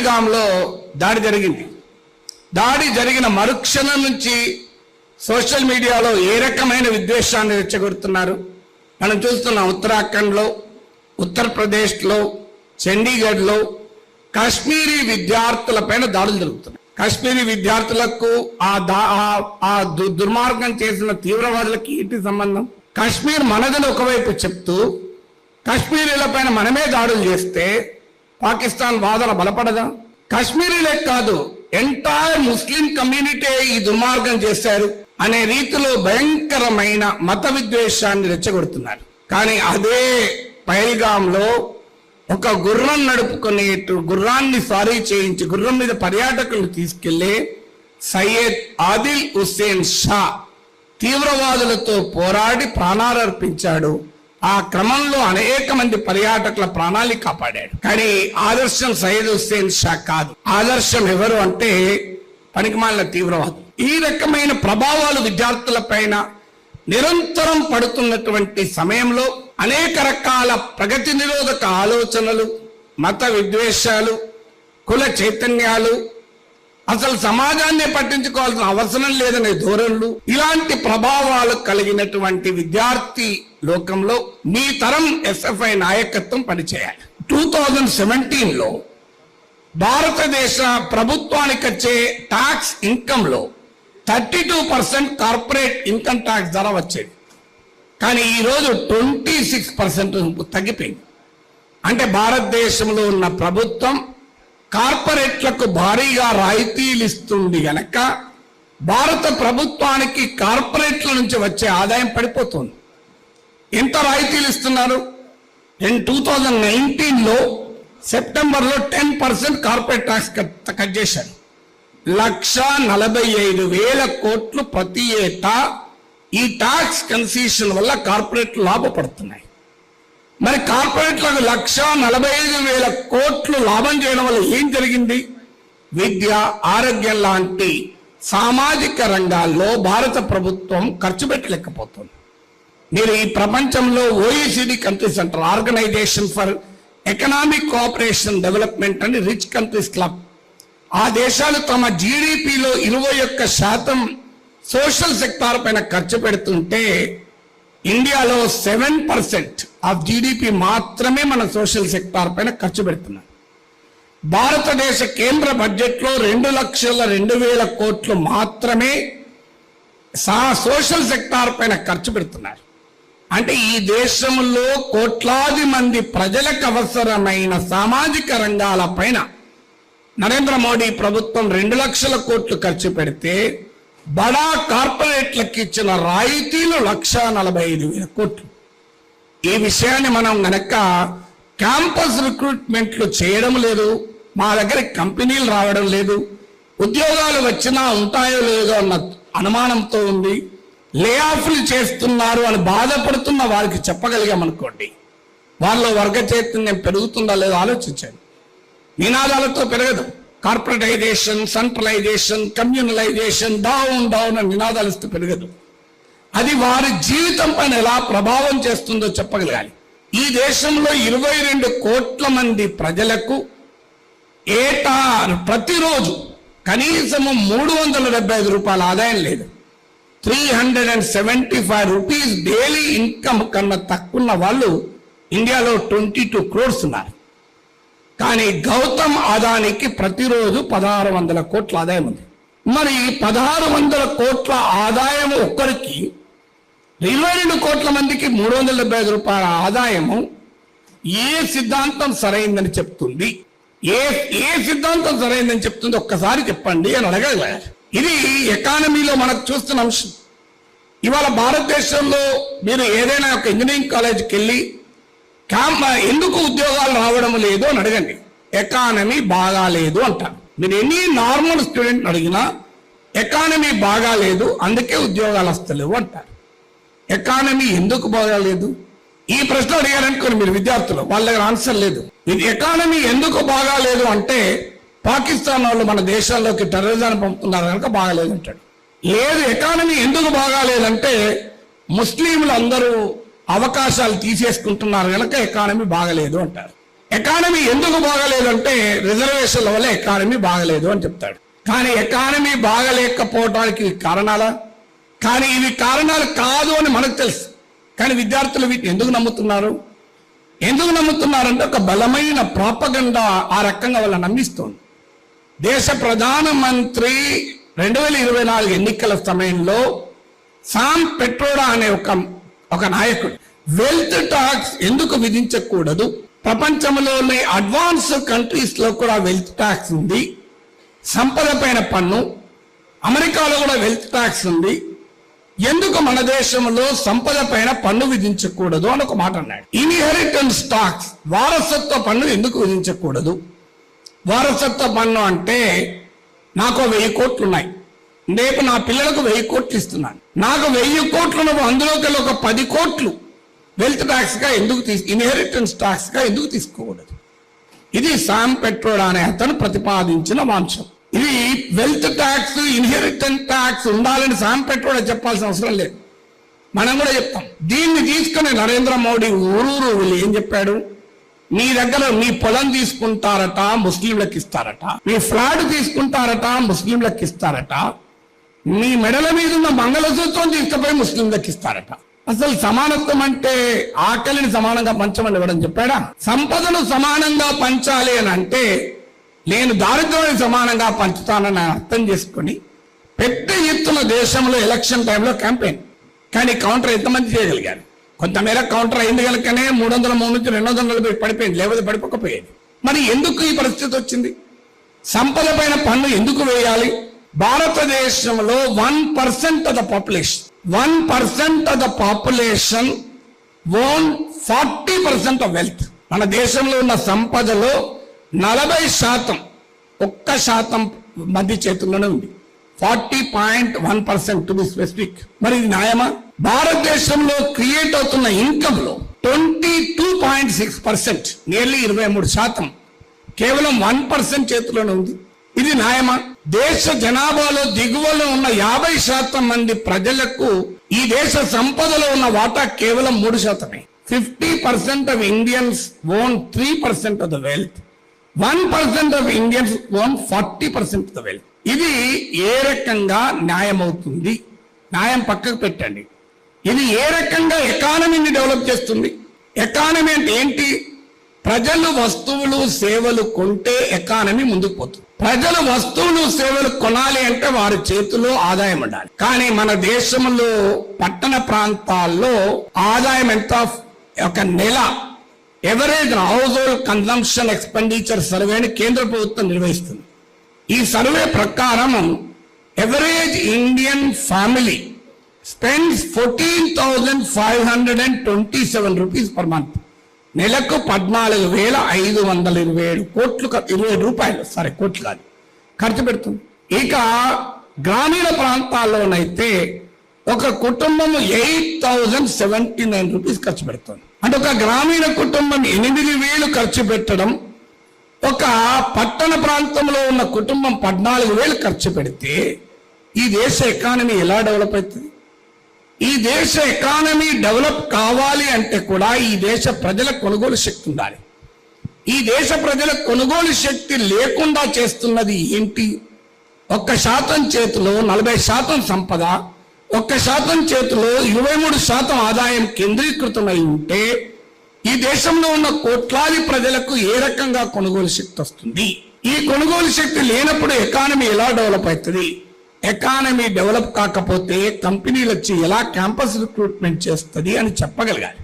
పహల్గాంలో దాడి జరిగింది. దాడి జరిగిన మరుక్షణం నుంచి సోషల్ మీడియాలో ఏ రకమైన విద్వేషాన్ని రెచ్చగొడుతున్నారు? మనం చూస్తున్నాం ఉత్తరాఖండ్లో ఉత్తరప్రదేశ్లో చండీగఢ్లో కాశ్మీరీ విద్యార్థులపైన దాడులు జరుగుతున్నాయి. కాశ్మీరీ విద్యార్థులకు ఆ దా ఆ- దుర్మార్గం చేసిన తీవ్రవాదులకి ఏంటి సంబంధం? కాశ్మీర్ మనదని ఒకవైపు చెప్తూ కాశ్మీరీల పైన మనమే దాడులు చేస్తే పాకిస్తాన్ వాదన బలపడదా? కాశ్మీరీలే కాదు ఎంటైర్ ముస్లిం కమ్యూనిటీ ఈ దుర్మార్గం చేశారు అనే రీతిలో భయంకరమైన మత విద్వేషాన్ని రెచ్చగొడుతున్నారు. కానీ అదే పైల్గాంలో ఒక గుర్రం నడుపుకునే గుర్రాన్ని సారీ చేయించి గుర్రం మీద పర్యాటకులు తీసుకెళ్ళే సయ్యద్ ఆదిల్ హుస్సేన్ షా తీవ్రవాదులతో పోరాడి ప్రాణాలర్పించాడు ఆ క్రమంలో అనేక మంది పర్యాటకుల ప్రాణాలు కాపాడాడు. కానీ ఆదర్శం సయ్యద్ హుస్సేన్ షా కాదు. ఆదర్శం ఎవరు అంటే పనికిమాలిన తీవ్రవాదం. ఈ రకమైన ప్రభావాలు విద్యార్థుల పైన నిరంతరం పడుతున్నటువంటి సమయంలో అనేక రకాల ప్రగతి నిరోధక ఆలోచనలు మత విద్వేషాలు కుల చైతన్యాలు అసలు సమాజాన్ని పట్టించుకోవాల్సిన అవసరం లేదనే ధోరణులు ఇలాంటి ప్రభావాలు కలిగినటువంటి విద్యార్థి లోకంలో మీ తరం ఎస్ఎఫ్ఐ నాయకత్వం పనిచేయాలి. టూ థౌజండ్ సెవెంటీన్లో భారతదేశ ప్రభుత్వానికి వచ్చే tax ఇన్కమ్లో thirty two percent corporate income tax ధర వచ్చేది. కానీ ఈరోజు ట్వంటీ సిక్స్ పర్సెంట్ తగ్గిపోయింది. అంటే భారతదేశంలో ఉన్న ప్రభుత్వం కార్పొరేట్లకు భారీగా రాయితీలు ఇస్తుంది గనక భారత ప్రభుత్వానికి కార్పొరేట్ల నుంచి వచ్చే ఆదాయం పడిపోతుంది. ఎంత రాయితీలు ఇస్తున్నారు? ఇన్ టూ థౌజండ్ నైన్టీన్లో సెప్టెంబర్లో ten percent corporate tax cut cut చేశారు లక్ష నలభై ఐదు వేల కోట్లు ప్రతి ఏటా ఈ ట్యాక్స్ కన్సీషన్ వల్ల కార్పొరేట్లు లాభపడుతున్నాయి. మరి కార్పొరేట్లకు లక్ష నలభై ఐదు వేల కోట్లు లాభం చేయడం వల్ల ఏం జరిగింది? విద్య ఆరోగ్యం లాంటి సామాజిక రంగాల్లో భారత ప్రభుత్వం ఖర్చు పెట్టలేకపోతుంది. మీరు ఈ ప్రపంచంలో ఓఈసిడి కంట్రీస్ అంటారు organisation for economic cooperation development అని రిచ్ కంట్రీస్ క్లబ్ ఆ దేశాలు తమ జీడిపిలో ఇరవై ఒక్క శాతం సోషల్ సెక్టార్ పైన ఖర్చు పెడుతుంటే ఇండియాలో సెవెన్ పర్సెంట్ ఆఫ్ జీడిపి మాత్రమే మన సోషల్ సెక్టార్ పైన ఖర్చు పెడుతున్నాం భారతదేశ కేంద్ర బడ్జెట్లో రెండు లక్షల రెండు వేల కోట్లు మాత్రమే సా సోషల్ సెక్టార్ పైన ఖర్చు పెడుతున్నారు. అంటే ఈ దేశంలో కోట్లాది మంది ప్రజలకు అవసరమైన సామాజిక రంగాల పైన నరేంద్ర మోడీ ప్రభుత్వం రెండు లక్షల కోట్లు ఖర్చు పెడితే బడా కార్పొరేట్లకు ఇచ్చిన రాయితీలు లక్ష నలభై ఐదు వేల కోట్లు. ఈ విషయాన్ని మనం గనక క్యాంపస్ రిక్రూట్మెంట్లు చేయడం లేదు మా దగ్గర కంపెనీలు రావడం లేదు ఉద్యోగాలు వచ్చినా ఉంటాయో లేదో అన్న అనుమానంతో ఉంది లేఆఫ్లు చేస్తున్నారు అని బాధపడుతున్న వారికి చెప్పగలిగామనుకోండి వాళ్ళ వర్గ చైతన్యం పెరుగుతుందా లేదో ఆలోచించండి. నినాదాలతో పెరగదు. Corporatisation centralisation communalisation down down అని నినాదాలు ఇస్తూ పెరగదు. అది వారి జీవితం పైన ఎలా ప్రభావం చేస్తుందో చెప్పగలగాలి. ఈ దేశంలో ఇరవై రెండు కోట్ల మంది ప్రజలకు ఏటా ప్రతిరోజు కనీసము మూడు వందల డెబ్బై ఐదు రూపాయల ఆదాయం లేదు. Three hundred and seventy five rupees daily income కన్నా తక్కువ వాళ్ళు ఇండియాలో ట్వంటీ టూ క్రోర్స్ ఉన్నారు. కానీ గౌతమ్ ఆదానికి ప్రతిరోజు పదహారు వందల కోట్ల ఆదాయం ఉంది. మరి పదహారు వందల కోట్ల ఆదాయం ఒక్కరికి ఇరవై రెండు కోట్ల మందికి మూడు వందల డెబ్బై ఐదు రూపాయల ఆదాయము ఏ సిద్ధాంతం సరైందని చెప్తుంది? ఏ ఏ సిద్ధాంతం సరైందని చెప్తుంది? ఒక్కసారి చెప్పండి అని అడగలే ఇది ఎకానమీలో మనకు చూస్తున్న అంశం. ఇవాళ భారతదేశంలో మీరు ఏదైనా ఒక ఇంజనీరింగ్ కాలేజీకి వెళ్ళి క్యాంప్ ఎందుకు ఉద్యోగాలు రావడం లేదు అని అడగండి. ఎకానమీ బాగాలేదు అంటారు. మీరు ఎన్ని నార్మల్ స్టూడెంట్ అడిగినా ఎకానమీ బాగాలేదు అందుకే ఉద్యోగాలు వస్తలేవు అంటారు. ఎకానమీ ఎందుకు బాగాలేదు ఈ ప్రశ్న అడిగారనుకోండి మీరు విద్యార్థులు వాళ్ళ దగ్గర ఆన్సర్ లేదు. ఎకానమీ ఎందుకు బాగాలేదు అంటే పాకిస్తాన్ వాళ్ళు మన దేశాల్లోకి టెర్రరిజాన్ని పంపుతున్నారు కనుక బాగాలేదు అంటాడు లేదు ఎకానమీ ఎందుకు బాగాలేదంటే ముస్లింలు అందరూ అవకాశాలు తీసేసుకుంటున్నారు కనుక ఎకానమీ బాగలేదు అంటారు. ఎకానమీ ఎందుకు బాగలేదంటే రిజర్వేషన్ల వల్ల ఎకానమీ బాగలేదు అని చెప్తాడు. కానీ ఎకానమీ బాగలేకపోవడానికి కారణాలా? కానీ ఇవి కారణాలు కాదు అని మనకు తెలుసు. కానీ విద్యార్థులు వీటిని ఎందుకు నమ్ముతున్నారు? ఎందుకు నమ్ముతున్నారంటే ఒక బలమైన ప్రాపగండా ఆ రకంగా వాళ్ళ నమ్మిస్తోంది. దేశ ప్రధానమంత్రి రెండు వేల ఇరవై నాలుగు ఎన్నికల సమయంలో సామ్ పెట్రోడా అనే ఒక ఒక నాయకుడు. వెల్త్ టాక్స్ ఎందుకు విధించకూడదు? ప్రపంచంలోని అడ్వాన్స్ కంట్రీస్లో కూడా వెల్త్ ట్యాక్స్ ఉంది. సంపద పైన పన్ను. అమెరికాలో కూడా వెల్త్ ట్యాక్స్ ఉంది. ఎందుకు మన దేశంలో సంపద పైన పన్ను విధించకూడదు అని ఒక మాట అన్నాడు. ఇన్హెరిటెన్స్ టాక్స్ వారసత్వ పన్ను ఎందుకు విధించకూడదు? వారసత్వ పన్ను అంటే నాకు వెయ్యి కోట్లు ఉన్నాయి రేపు నా పిల్లలకు వెయ్యి కోట్లు ఇస్తున్నాను. నాకు వెయ్యి కోట్లు ఉన్నప్పుడు అందులోకి ఒక పది కోట్లు వెల్త్ ట్యాక్స్గా ఎందుకు తీసు ఇన్హెరిటెన్స్ ట్యాక్స్గా ఎందుకు తీసుకోకూడదు? ఇది సామ్ పెట్రోడ్ అనే అతను ప్రతిపాదించిన వాంశం ఇది వెల్త్ ట్యాక్స్ ఇన్హెరిటెన్స్ ట్యాక్స్ ఉండాలని సామ్ పెట్రోడ్ చెప్పాల్సిన అవసరం లేదు. మనం కూడా చెప్తాం. దీన్ని తీసుకుని నరేంద్ర మోడీ ఊరూరు ఏం చెప్పాడు? మీ దగ్గర మీ పొలం తీసుకుంటారట ముస్లింలకు ఇస్తారట. మీ ఫ్లాట్ తీసుకుంటారట ముస్లింలకు ఇస్తారట. మీ మెడల మీద ఉన్న మంగళసూత్రం తీసుకుపోయి ముస్లింలకు ఇస్తారట. అసలు సమానత్వం అంటే ఆకలిని సమానంగా పంచమని ఇవ్వడం చెప్పాడా? సంపదను సమానంగా పంచాలి అని అంటే నేను దారిద్ర్యాన్ని సమానంగా పంచుతానని అర్థం చేసుకుని పెద్ద ఎత్తున దేశంలో ఎలక్షన్ టైంలో క్యాంపెయిన్ కానీ కౌంటర్ ఎంతమంది చేయగలిగారు? కొంతమేర కౌంటర్ అయింది కనుకనే మూడు వందల మూడు నుంచి రెండు వందల నలభై పడిపోయింది లేకపోతే పడిపోకపోయేది. మరి ఎందుకు ఈ పరిస్థితి వచ్చింది? సంపద పైన పన్ను ఎందుకు వేయాలి? భారతదేశంలో one percent of the population one percent of the population own forty percent of wealth మన దేశంలో ఉన్న సంపదలో నలభై శాతం ఒక్క శాతం మంది చేతుల్లోనే ఉంది. Forty point one percent to be specific మరి ఇది న్యాయమా? భారతదేశంలో క్రియేట్ అవుతున్న ఇన్కమ్లో twenty two point six percent nearly ఇరవై మూడు శాతం. కేవలం వన్ పర్సెంట్ చేతిలోనే ఉంది. ఇది న్యాయమా? దేశ జనాభాలో దిగువలో ఉన్న యాభై శాతం మంది ప్రజలకు ఈ దేశ సంపదలో ఉన్న వాటా కేవలం మూడు శాతమే. Fifty percent of Indians own three percent of the wealth. One percent of Indians own forty percent of the wealth. ఇది ఏ రకంగా న్యాయం అవుతుంది న్యాయం పక్కకు పెట్టండి. ఇది ఏ రకంగా ఎకానమీని డెవలప్ చేస్తుంది? ఎకానమీ అంటే ఏంటి? ప్రజలు వస్తువులు సేవలు కొంటే ఎకానమీ ముందుకు పోతుంది. ప్రజలు వస్తువులు సేవలు కొనాలి అంటే వారి చేతిలో ఆదాయం ఉండాలి. కానీ మన దేశంలో పట్టణ ప్రాంతాల్లో ఆదాయం ఎంత? ఒక నెల. Average household consumption expenditure సర్వేని కేంద్ర ప్రభుత్వం నిర్వహిస్తుంది. ఈ సర్వే ప్రకారం average Indian family spends fourteen thousand five hundred and twenty seven rupees per month నెలకు పద్నాలుగు వేల ఐదు వందల ఇరవై ఏడు కోట్లు ఇరవై ఏడు రూపాయలు. సరే కోట్లు కాదు. ఖర్చు పెడుతుంది. ఇక గ్రామీణ ప్రాంతాల్లోనైతే ఒక కుటుంబం eight thousand seventy nine rupees ఖర్చు పెడుతుంది. అంటే ఒక గ్రామీణ కుటుంబం ఎనిమిది వేలు ఖర్చు పెట్టడం ఒక పట్టణ ప్రాంతంలో ఉన్న కుటుంబం పద్నాలుగు వేలు ఖర్చు పెడితే ఈ దేశ ఎకానమీ ఎలా డెవలప్ అవుతుంది? ఈ దేశ ఎకానమీ డెవలప్ కావాలి అంటే కూడా ఈ దేశ ప్రజల కొనుగోలు శక్తి ఉండాలి. ఈ దేశ ప్రజల కొనుగోలు శక్తి లేకుండా చేస్తున్నది ఏంటి? ఒక్క శాతం చేతిలో నలభై శాతం సంపద ఒక్క శాతం చేతిలో ఇరవై మూడు శాతం ఆదాయం కేంద్రీకృతమై ఉంటే ఈ దేశంలో ఉన్న కోట్లాది ప్రజలకు ఏ రకంగా కొనుగోలు శక్తి వస్తుంది? ఈ కొనుగోలు శక్తి లేనప్పుడు ఎకానమీ ఎలా డెవలప్ అవుతుంది? ఎకానమీ డెవలప్ కాకపోతే కంపెనీలు వచ్చి ఎలా క్యాంపస్ రిక్రూట్మెంట్ చేస్తుంది అని చెప్పగలగాలి.